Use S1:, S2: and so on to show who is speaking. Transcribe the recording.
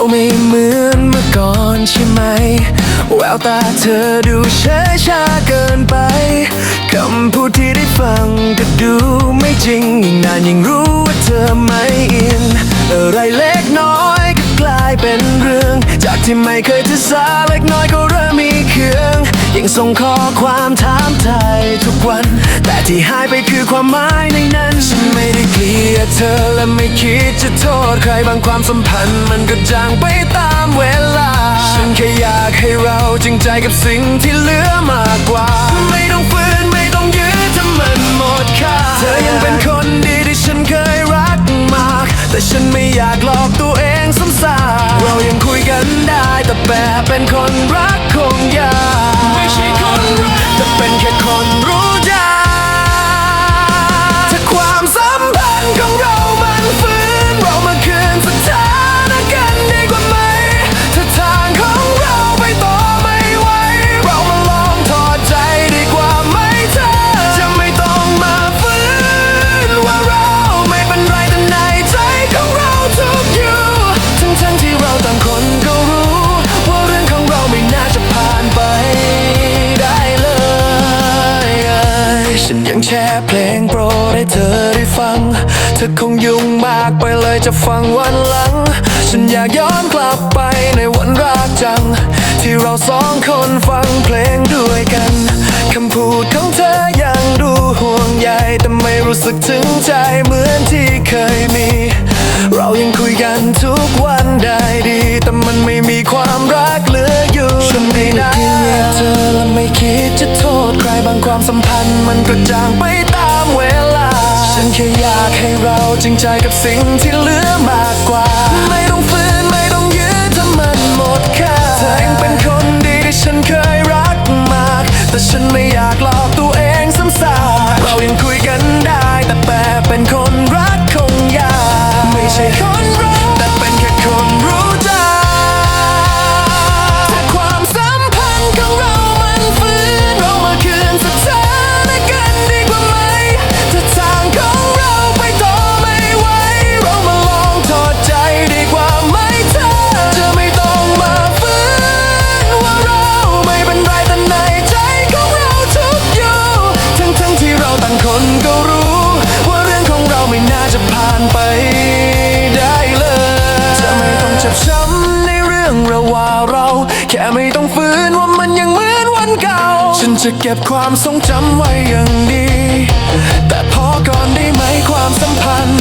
S1: ราไม่เหมือนเมื่อก่อนใช่ไหม แววตาเธอดูเฉยชาเกินไป คำพูดที่ได้ฟังก็ดูไม่จริงยิ่งนานยิ่งรู้ว่าเธอไม่อิน อะไรเล็กน้อยก็กลายเป็นเรื่อง จากที่ไม่เคยจะสาเล็กน้อยก็เริ่มมีเคือง ยังส่งข้อความถามไทยทุกวัน แต่ที่หายไปคือความหมายในนั้น ฉันไม่ได้เกลียดเธอและไม่คิดจะโทษใครบางความสัมพันธ์ มันก็จางไปตามเวลา ฉันแค่อยากให้เราจริงใจกับสิ่งที่เหลือมากกว่า ไม่ต้องฝืนไม่ต้องยื้อถ้ามันหมดค่า เธอยังเป็นคนดีที่ฉันเคยรักมาก แต่ฉันไม่อยากหลอกตัวเองซ้ำซากเรายังคุยกันได้แต่แบบเป็นคนรักคง แชร์เพลงโปรดให้เธอได้ฟัง เธอคงยุ่งมากไปเลยจะฟังวันหลัง ฉันอยากย้อนกลับไปในวันรักจัง ที่เราสองคนฟังเพลงด้วยกัน คำพูดของเธอยังดูห่วงใยแต่ไม่รู้สึกถึงใจเหมือนที่เคยมี เรายังคุยกันทุกวันได้ดี แต่มันไม่มีความรักเหลืออยู่ฉันไม่ได้เกลียดเธอและไม่คิดจะางความสัมพันธ์มันกระจางไปตามเวลา ฉันแค่อยากให้เราจริงใจกับสิ่งที่เหลือมากกว่า ไม่ต้องฝืนว่ามันยังเหมือนวันเก่า ฉันจะเก็บความทรงจำไว้อย่างดี แต่พอก่อนได้ไหมความสัมพันธ์